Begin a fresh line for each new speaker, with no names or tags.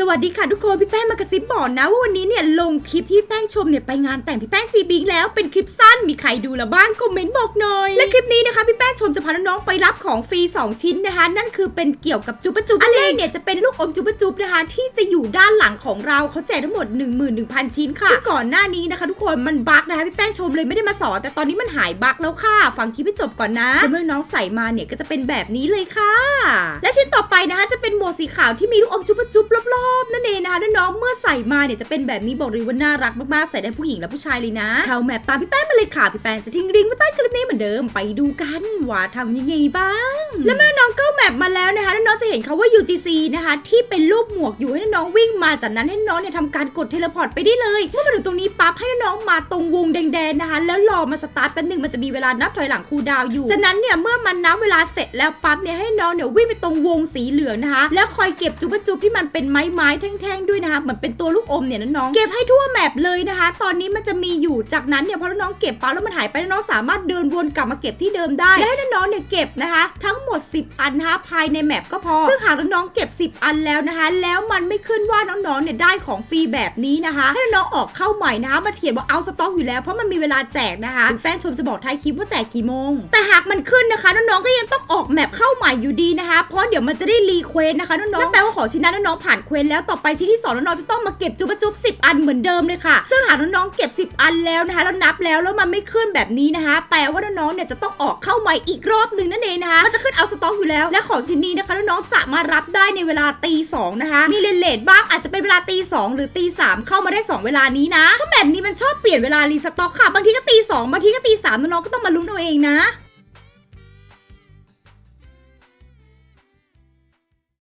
สวัสดีค่ะทุกคนพี่แป้งมากระซิบบอกนะว่าวันนี้เนี่ยลงคลิปที่พี่แป้งชมเนี่ยไปงานแต่งพี่แป้งซีบิงแล้วเป็นคลิปสั้นมีใครดูแล้วบ้างคอมเมนต์บอกหน่อย และคลิปนี้นะคะพี่แป้งชมจะพาน้องๆไปรับของฟรี2 ชิ้นนะคะ นั่นคือเป็นเกี่ยวกับจุ๊บะจุ๊บอันแรกเนี่ยจะเป็นลูกอมจุ๊บะจุ๊บนะคะ ที่จะอยู่ด้านหลังของเราเขาแจกทั้งหมด 11,000 ชิ้นค่ะซึ่งก่อนหน้านี้นะคะ ทุกคนมันบั๊กนะคะพี่แป้งชมเลยไม่ได้มาสอนแต่ตอนนี้มันหายบั๊กแล้วค่ะฟังคลิปให้จบก่อนนะเมื่อน้องใส่มาเนี่ยก็จะเป็นแบบนี้เลยค่ะ และชิ้นต่อไปนะคะจะเป็นหมวกสีขาวที่มีลูกอมจุ๊บะจุ๊บรอบๆนั่นเองนะคะน้องๆเมื่อใส่มาเนี่ยจะเป็นแบบนี้บอกเลยว่าน่ารักมากๆใส่ได้ผู้หญิงและผู้ชายเลยนะเข้าแมปตามพี่แป้งมาเลยค่ะพี่แป้งจะทิ้งลิงก์ไว้ใต้คลิปนี้เหมือนเดิมไปดูกันว่าทำยังไงบ้าง แล้วแม่น้องก็ ปมาแล้วนะคะน้องๆจะเห็นเขาว่า UGC นะคะที่เป็นรูปหมวกอยู่ให้น้องวิ่งมาจากนั้นให้น้องเนี่ยทำการกดเทเลพอร์ตไปได้เลยเมื่อมาถึงตรงนี้ปั๊บให้น้องมาตรงวงแดงๆนะคะ แล้วรอมาสตาร์ทแป๊บหนึ่งมันจะมีเวลานับถอยหลังคูดาวอยู่จากนั้นเนี่ยเมื่อมันนับเวลาเสร็จแล้วปั๊บเนี่ยให้น้องเนี่ยวิ่งไปตรงวงสีเหลืองนะคะ แล้วคอยเก็บจุบจุบที่มันเป็นไม้ไม้ๆแท่งๆด้วยนะคะเหมือนเป็นตัวลูกอมเนี่ยน้องๆเก็บให้ทั่วแมปเลยนะคะ ตอนนี้มันจะมีอยู่จากนั้นเนี่ยพอน้องเก็บปั๊บแล้วมันหายไปน้องสามารถเดินวนกลับมาเก็บที่เดิมได้และให้น้องเนี่ยเก็บนะคะ ทั้งหมด 10 อันนะคะภายในแมปก็พอ ซึ่งหากน้องๆเก็บ 10 อันแล้วนะคะ แล้วมันไม่ขึ้นว่าน้องๆเนี่ยได้ของฟรีแบบนี้นะคะให้น้องๆออกเข้าใหม่นะคะมาเขียนว่าเอาสต็อกอยู่แล้ว เพราะมันมีเวลาแจกนะคะแป้งชมจะบอกท้ายคลิปว่าแจกกี่โมง แต่หากมันขึ้นนะคะ น้องๆก็ยังต้องออกแมปเข้าใหม่อยู่ดีนะคะ เพราะเดี๋ยวมันจะได้รีเควสนะคะน้องๆนั่นแปลว่าขอชิ้นนั้นน้องๆผ่านเควสแล้วต่อไปชิ้นที่สองน้องๆจะต้องมาเก็บจุบจุบ10 อันเหมือนเดิมเลยค่ะ ซึ่งหากน้องๆเก็บ 10 อันแล้วนะคะแล้วนับแล้วแล้วมันไม่ขึ้นแบบนี้นะคะ แปลว่าน้องๆเนี่ยจะต้องออกเข้าใหม่อีกรอบหนึ่งนั่นเองนะคะมันจะขึ้นเอาสต็อกอยู่แล้วและของชิ้นนี้นะคะน้องๆจะมารับได้ในเวลาตีสองนะคะมีเลนเลทบ้างอาจจะเป็นเวลาตีสองหรือตีสามเข้ามาได้สองเวลานี้นะเพราะแบบนี้มันชอบเปลี่ยนเวลารีสต็อกค่ะบางทีก็ตีสองบางทีก็ตีสามน้องๆก็ต้องมาลุ้นเอาเองนะ